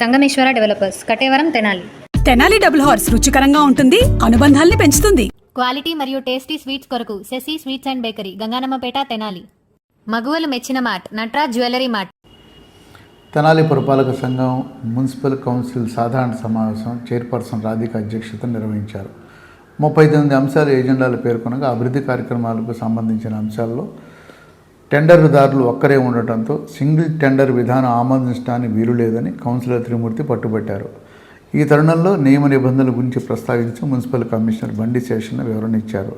Sangameswara developers Kataveram Tenali. Tenali double horse రుచికరంగా ఉంటుంది అనుబంధాల్ని పెంచుతుంది. క్వాలిటీ మరియు టేస్టీ స్వీట్స్ కొరకు Sasi sweets and bakery Gangannammapeta Tenali. మగువలు మెచ్చిన mart Natraj jewellery mart Tenali పురపాలక సంఘం మున్సిపల్ కౌన్సిల్ సాధారణ సమావేశం చైర్పర్సన్ రాధిక అధ్యక్షతన నిర్వహించారు. ముప్పై తొమ్మిది అంశాలు ఎజెండాలు పేర్కొనగా అభివృద్ధి కార్యక్రమాలకు సంబంధించిన అంశాల్లో టెండర్దారులు ఒక్కరే ఉండటంతో సింగిల్ టెండర్ విధానం ఆమోదించడానికి వీలు లేదని కౌన్సిలర్ త్రిమూర్తి పట్టుబట్టారు. ఈ తరుణంలో నియమ నిబంధనల గురించి ప్రస్తావించి మున్సిపల్ కమిషనర్ బండి శేషన్ వివరణ ఇచ్చారు.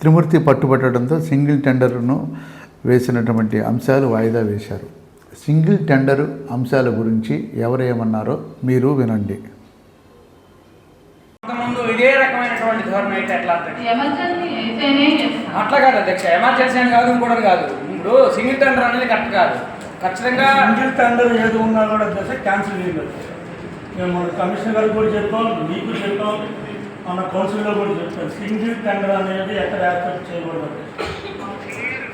త్రిమూర్తి పట్టుబట్టడంతో సింగిల్ టెండర్ను వేసినటువంటి అంశాలు వాయిదా వేశారు. సింగిల్ టెండర్ అంశాల గురించి ఎవరేమన్నారో మీరు వినండి. ఇదే ఇదే రకమైనటువంటి ధోరణి అయితే ఎట్లా అధ్యక్ష? ఎమర్జెన్సీ అయితేనే చేస్తాం అట్లా కాదు అధ్యక్ష ఎమర్జెన్సీ అని కాదు ఇంకోటి కాదు. ఇప్పుడు సింగిల్ టెండర్ అనేది కరెక్ట్ కాదు. ఖచ్చితంగా సింగిల్ టెండర్ ఏది ఉన్నా కూడా దశ క్యాన్సిల్ చేయాలి మేము మన కమిషనర్ గారికి కూడా చెప్పాం మీకు చెప్పాం మన కౌన్సిల్లో కూడా చెప్పాం. సింగిల్ టెండర్ అనేది ఎక్కడ యాక్సెప్ట్ చేయకూడదు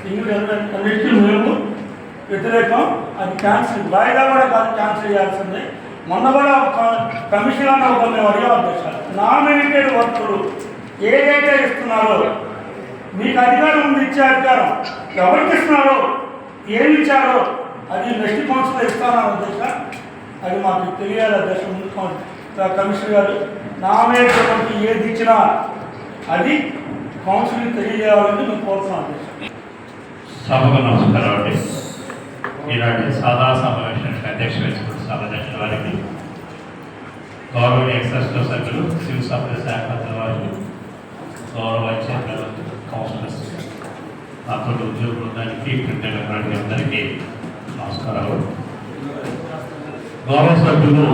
సింగిల్ టెండర్ అన్నిటికీ మేము వ్యతిరేకం అది క్యాన్సిల్. వాయిదా కూడా కాదు క్యాన్సిల్ చేయాల్సిందే. మొన్న కూడా ఒక కమిషన్ అన్న ఒక మేము అడిగాం నామినేటెడ్ వర్కులు ఏదైతే ఇస్తున్నారో మీకు అధికారం ఉంది ఇచ్చే అధికారం ఎవరికి ఇస్తున్నారో ఏమి ఇచ్చారో అది నెక్స్ట్ కౌన్సిల్ ఇస్తానని అధ్యక్ష. అది మాకు తెలియాలి అధ్యక్ష ముందు కమిషనర్ గారు. నామినేటెడ్ ఏది ఇచ్చినా అది కౌన్సిల్ తెలియజేయాలని మేము కోరుతున్నాం అధ్యక్ష. సభకు నమస్కారం అండి. ఈనాటి సాదా సమావేశానికి అధ్యక్ష వహించిన సభాధ్యక్ష వారికి గౌరవనీయ ఎక్సెస్లో సభ్యులు సివిల్ సప్లై శాఖ వారికి గౌరవ చైర్మన్ కౌన్సిలర్స్ నాతో ఉద్యోగ బృందానికి ప్రింట్ ఎలక్ట్రానిక్ అందరికీ నమస్కారాలు. గౌరవ సభ్యులు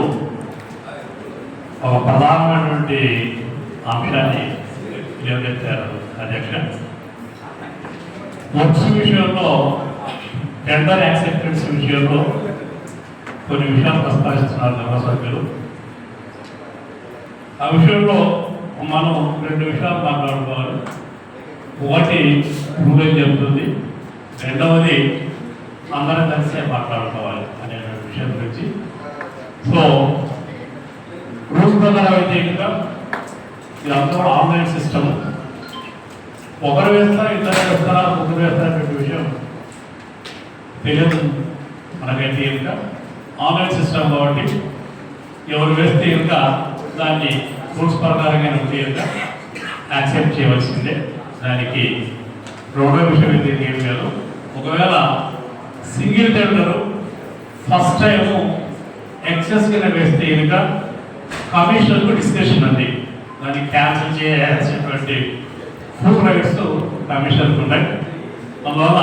ఒక ప్రధానమైనటువంటి అంశాన్ని లేవనెత్తారు అధ్యక్ష. వర్క్స్ విషయంలో టెండర్ యాక్సెప్టెన్స్ విషయంలో కొన్ని విషయాలు ప్రస్తావిస్తున్నారు గౌరవ ఆ విషయంలో మనం రెండు విషయాలు మాట్లాడుకోవాలి. ఒకటి రూల్ చెబుతుంది రెండవది అందరం కలిసే మాట్లాడుకోవాలి అనే విషయం గురించి. సో రూల్ ప్రకారం అయితే ఇంకా ఇదంతా ఆన్లైన్ సిస్టమ్. ఒకరు వేస్తారా ఇద్దరు వేస్తారా ముగ్గురు వేస్తారా అనే విషయం తెలియదు మనకైతే ఇంకా ఆన్లైన్ సిస్టమ్ కాబట్టి ఎవరు వేస్తే ఇంకా దాన్ని రూల్స్ ప్రకారంగా ఉంటే ఇంకా యాక్సెప్ట్ చేయవలసిందే. దానికి రెండో విషయం ఏంటి ఏం లేదు. ఒకవేళ single tender first time excess కింద వేస్తే కనుక కమిషనర్కు డిస్కషన్ అండి దాన్ని క్యాన్సిల్ చేయాల్సినటువంటి ఫుల్ రైట్స్ కమిషనర్కి ఉన్నాయి. అందువల్ల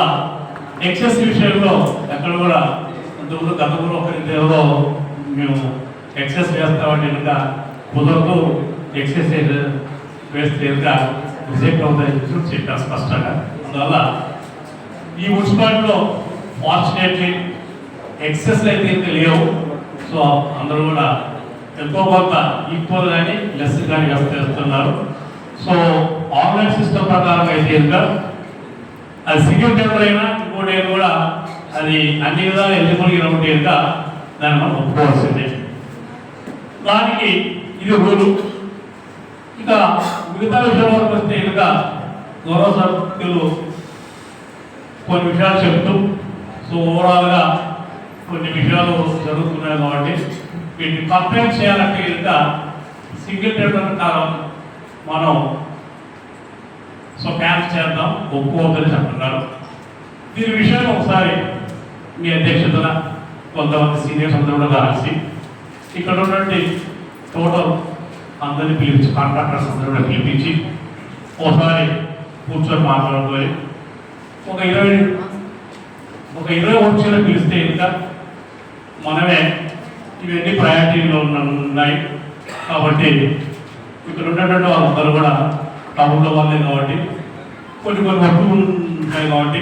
ఎక్సెస్ విషయంలో ఎక్కడ కూడా ఇంతకుముందు గతంలో ఒక మేము ఎక్సెస్ చేస్తామంటే ఇంకా కుదరదు. ఎక్సెస్ వేస్తే ఇంకా రిజెక్ట్ అవుతాయని చెప్పి చెప్పారు స్పష్టంగా. అందువల్ల ఈ మున్సిపాలిటీలో ఫార్చునేట్లీ ఎక్సెస్ అయితే ఇంకా లేవు. సో అందరూ కూడా ఎంతో కొంత ఈక్వల్ కానీ లెస్ కానీ వ్యవస్థ చేస్తున్నారు సో ఆన్లైన్ సిస్టమ్ ప్రకారం అయితే ఇంకా అది సింగిల్ టెండర్ అయినా ఇంకోటి కూడా అది అన్ని విధాలు ఎలిజిబుల్గా ఒకటి కనుక దాన్ని మనం ఒప్పుకోవాల్సిందే. దానికి ఇది రూలు. ఇక మిగతా విషయం వరకు వస్తే కనుక గౌరవ సభ్యులు కొన్ని విషయాలు చెప్తూ సో ఓవరాల్గా కొన్ని విషయాలు జరుగుతున్నాయి కాబట్టి వీటిని కంప్లైంట్ చేయాలంటే కనుక సింగిల్ టెండర్ కాలం మనం సో క్యాన్స్ చేద్దాం ఒప్పుకోవద్దని చెప్తున్నారు దీని విషయం ఒకసారి మీ అధ్యక్షతన కొంతమంది సీనియర్స్ అందరూ కూడా రాసి ఇక్కడ ఉన్నటువంటి టోటల్ అందరిని పిలిపించి కాంట్రాక్టర్స్ అందరూ కూడా పిలిపించి ఒకసారి కూర్చొని మాట్లాడుకొని ఒక ఇరవై ఒక ఇరవై వచ్చేలా పిలిస్తే ఇంకా మనమే ఇవన్నీ ప్రయారిటీలో ఉన్నాయి. కాబట్టి ఇక్కడ ఉన్నటువంటి వాళ్ళందరూ కూడా టౌన్లో వాళ్ళే కాబట్టి కొన్ని కొన్ని వర్క్లు ఉంటాయి కాబట్టి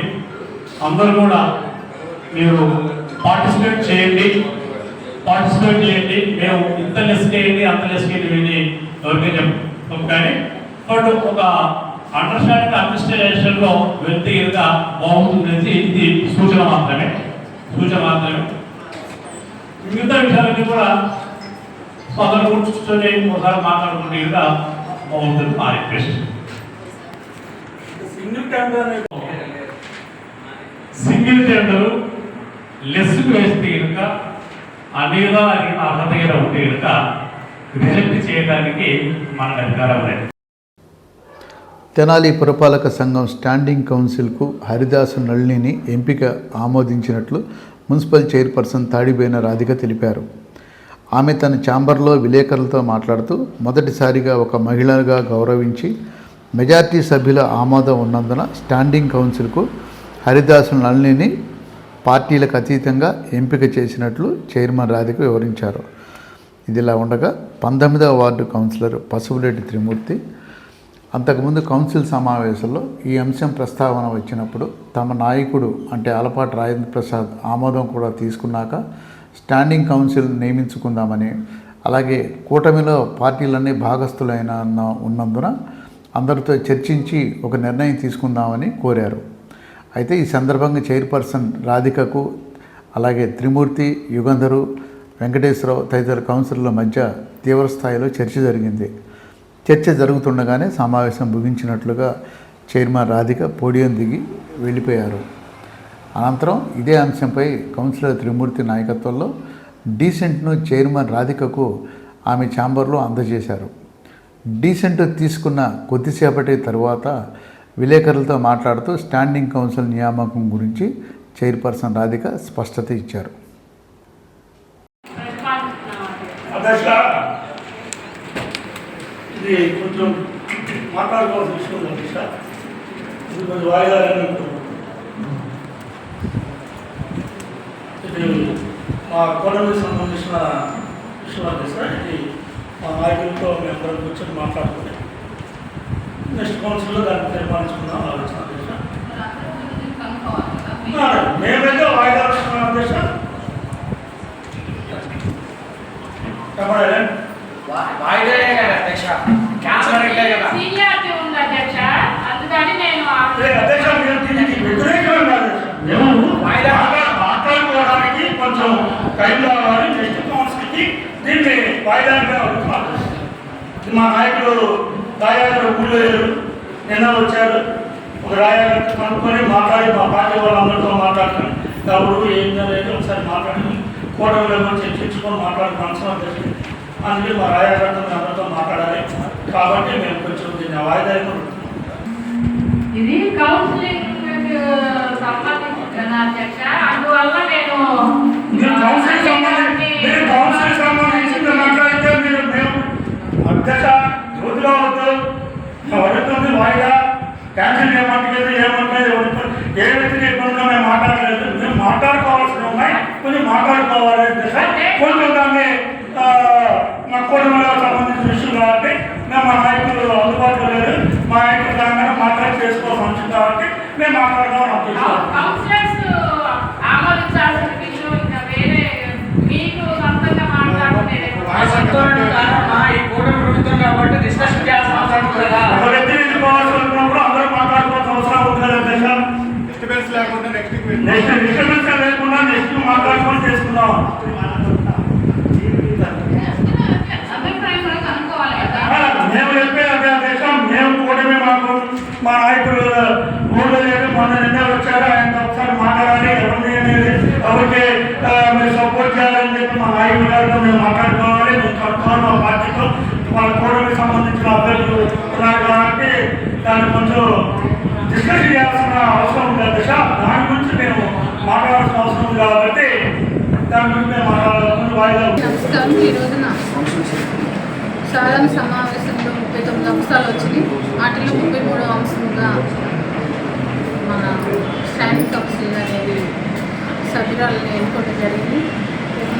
అందరూ కూడా మీరు పార్టిసిపేట్ చేయండి. పార్టిసిపేట్ చేయండి. మేము ఇంత లెస్ చేయండి అంత లెస్ చేయండి ఎవరికీ చెప్పం. కానీ బట్ ఒక అండర్స్టాండింగ్ అడ్మినిస్ట్రేషన్లో వెళ్తే కనుక బాగుంటుంది ఇది సూచన మాత్రమే. సూచన మాత్రమే. మిగతా విషయాలన్నీ కూడా సోదరు కూర్చొని ఒకసారి మాట్లాడుకుంటే ఇంకా బాగుంటుంది మా రిక్వెస్ట్ సింగిల్ టెండర్ అనేది సింగిల్ టెండర్ లెస్కు వేస్తే కనుక అనేలా అర్హత ఉంటే కనుక రిజెక్ట్ చేయడానికి మనకు అధికారం లేదు తెనాలి పురపాలక సంఘం స్టాండింగ్ కౌన్సిల్కు హరిదాసు నళినిని ఎంపిక ఆమోదించినట్లు మున్సిపల్ చైర్పర్సన్ తాడిబేన రాధిక తెలిపారు. ఆమె తన ఛాంబర్లో విలేకరులతో మాట్లాడుతూ మొదటిసారిగా ఒక మహిళగా గౌరవించి మెజార్టీ సభ్యుల ఆమోదం ఉన్నందున స్టాండింగ్ కౌన్సిల్కు హరిదాసు నళినిని పార్టీలకు అతీతంగా ఎంపిక చేసినట్లు చైర్మన్ రాధిక వివరించారు. ఇదిలా ఉండగా పంతొమ్మిదవ వార్డు కౌన్సిలర్ పసుపులేటి త్రిమూర్తి అంతకుముందు కౌన్సిల్ సమావేశంలో ఈ అంశం ప్రస్తావన వచ్చినప్పుడు తమ నాయకుడు అంటే అలపాటి రాజేంద్ర ప్రసాద్ ఆమోదం కూడా తీసుకున్నాక స్టాండింగ్ కౌన్సిల్ నియమించుకుందామని అలాగే కూటమిలో పార్టీలన్నీ భాగస్థులైన ఉన్నందున అందరితో చర్చించి ఒక నిర్ణయం తీసుకుందామని కోరారు. అయితే ఈ సందర్భంగా చైర్పర్సన్ రాధికకు అలాగే త్రిమూర్తి యుగంధరు వెంకటేశ్వరరావు తదితర కౌన్సిలర్ల మధ్య తీవ్రస్థాయిలో చర్చ జరిగింది. చర్చ జరుగుతుండగానే సమావేశం ముగించినట్లుగా చైర్మన్ రాధిక పోడియం దిగి వెళ్ళిపోయారు. అనంతరం ఇదే అంశంపై కౌన్సిలర్ త్రిమూర్తి నాయకత్వంలో డీసెంట్ను చైర్మన్ రాధికకు ఆమె ఛాంబర్లో అందజేశారు. డీసెంట్ తీసుకున్న కొద్దిసేపటి తరువాత విలేకరులతో మాట్లాడుతూ స్టాండింగ్ కౌన్సిల్ నియామకం గురించి చైర్పర్సన్ రాధిక స్పష్టత ఇచ్చారు. ఇది కొంచెం మాట్లాడుకోవాల్సిన విషయం అధ్యక్ష. ఇది కొంచెం వాయిదా ఇది మా కోడలికి సంబంధించిన విషయం అధ్యక్ష. ఇది మా నాయకులతో మేము అందరం కూర్చొని మాట్లాడుకుని నెక్స్ట్ కౌన్సిల్లో దాన్ని తీర్మానించుకుందాం ఆలోచన మేమైతే వాయిదా అధ్యక్ష. చెప్పండి. వాయిదా కదా అధ్యక్ష. క్యాన్సర్ అంటే కదా. సీనియారిటీ ఉంది అధ్యక్ష. అందుకని నేను అధ్యక్ష మీరు దీనికి వ్యతిరేకం కాదు మేము వాయిదా మాట్లా- మాట్లాడుకోవడానికి కొంచెం టైం కావాలి. నెక్స్ట్ కౌన్సిల్కి దీన్ని ఇది మా నాయకుడు రాయాగారు ఊళ్ళో లేరు నిన్న వచ్చారు. ఒక రాయాగారు కనుక్కొని మాట్లాడి మా పార్టీ వాళ్ళందరితో మాట్లాడుకుని అప్పుడు ఏం లేదు ఒకసారి మాట్లాడి కూటమిలో చర్చించుకొని మాట్లాడుకుని అవసరం జరిగింది అందుకే మా రాయాగారితో అందరితో మాట్లాడాలి. కాబట్టి మేము కొంచెం దీన్ని వాయిదా ఇది కౌన్సిలింగ్ సంబంధించిన అధ్యక్ష వాయిదా క్యాన్సిల్ చేయమంటే ఏమంటాయి ఏ వ్యక్తికి ఇబ్బందిగా మేము మాట్లాడలేదు. మేము మాట్లాడుకోవాల్సి ఉన్నాయి. కొంచెం మాట్లాడుకోవాలి అధ్యక్ష కొంచెం దాన్ని మా కుటుంబంలో సంబంధించిన విషయం కాబట్టి మేము మా నాయకులు అందుబాటులో లేదు మా నాయకులు దాని మీద మాట్లాడి చేసుకోవాల్సిన అంశం కాబట్టి మేము మాట్లాడదామని అనుకుంటున్నాం కౌన్సిలర్స్ ఆమోదించాల్సిన విషయం ఇంకా వేరే మీకు సొంతంగా మాట్లాడుకునేది మా సంతోషం కారణమా ఈ కూటమి ప్రభుత్వం కాబట్టి డిస్కషన్ చేయాల్సిన అవసరం ఉంది కదా ఒక వ్యక్తి తీసుకోవాల్సి వచ్చినప్పుడు అందరూ మాట్లాడుకోవాల్సిన అవసరం ఉంటుంది కదా అధ్యక్ష. డిస్టర్బెన్స్ లేకుండా నెక్స్ట్ నెక్స్ట్ డిస్టర్బెన్స్ లేకుండా నెక్స్ట్ మాట్లాడుకొని చేసుకుందాం అభిప్రాయం కూడా కనుక్కోవాలి కదా ఆ, మేము చెప్పే అదే అధ్యక్ష మేము కూటమి మాకు మా నాయకులు ఊళ్ళో లేదు మొన్న నిన్నే వచ్చారు ఆయన ఒకసారి మాట్లాడాలి ఎవరిని అనేది మీరు సపోర్ట్ చేయాలని చెప్పి మా నాయకులు గారితో మేము మాట్లాడుకోవాలి. మేము కనుక్కోవాలి మా పార్టీతో వాళ్ళ కూటమికి సంబంధించిన అభ్యర్థులు ఉన్నారు కాబట్టి దాన్ని కొంచెం డిస్కస్ చేయాల్సిన అవసరం ఉంది. అధ్యక్ష దాని గురించి మేము మాట్లాడాల్సిన అవసరం ఉంది కాబట్టి దాని గురించి మేము మాట్లాడాలి. వాయిదా ఈ రోజున సాధారణ సమావేశంలో ముప్పై తొమ్మిది అంశాలు వచ్చినాయి వాటిలో ముప్పై మూడు అంశంగా మన స్టాండింగ్ కౌన్సిల్ అనేది సభ్యురాలని ఎన్నుకోవడం జరిగింది.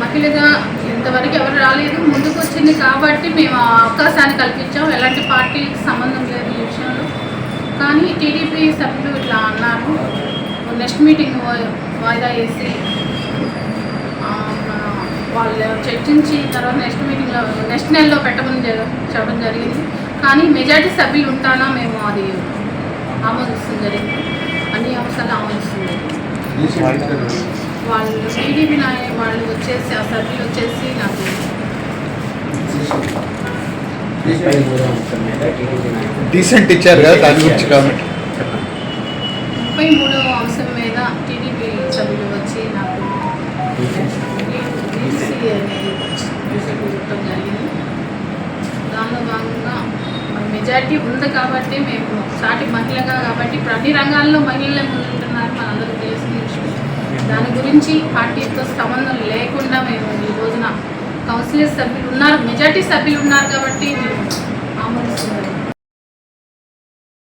మహిళగా ఇంతవరకు ఎవరు రాలేదు. ముందుకు వచ్చింది కాబట్టి మేము ఆ అవకాశాన్ని కల్పించాం. ఎలాంటి పార్టీకి సంబంధం లేదు ఈ విషయంలో. కానీ టీడీపీ సభ్యులు ఇట్లా అన్నారు. నెక్స్ట్ మీటింగ్ వాయిదా వేసి వాళ్ళు చర్చించి తర్వాత నెక్స్ట్ మీటింగ్లో నెక్స్ట్ నెలలో పెట్టమని చెప్పడం జరిగింది. కానీ మెజార్టీ సభ్యులు ఉంటానా మేము అది ఆమోదిస్తుంది జరిగింది. అన్ని అంశాలు ఆమోదిస్తుంది వాళ్ళు టీడీపీ నాయ వాళ్ళు వచ్చేసి ఆ సభ్యులు వచ్చేసి నాకు డీసెంట్ ఇచ్చారు కదా దాని గురించి కామెంట్ ముప్పై మూడవ అంశం మీద టీడీపీ సభ్యులు వచ్చి నాకు బీసీ అనేది చెప్పడం జరిగింది దానిలో భాగంగా మన మెజారిటీ ఉంది కాబట్టి మేము సాటి మహిళగా కాబట్టి ప్రతి అన్ని రంగాల్లో మహిళలే ముందుంటున్నారు మనందరికీ తెలిసిన విషయం. దాని గురించి పార్టీతో సంబంధం లేకుండా మేము ఈ రోజున కౌన్సిలర్ సభ్యులు ఉన్నారు మెజార్టీ సభ్యులు ఉన్నారు కాబట్టి మేము ఆమోదిస్తున్నాము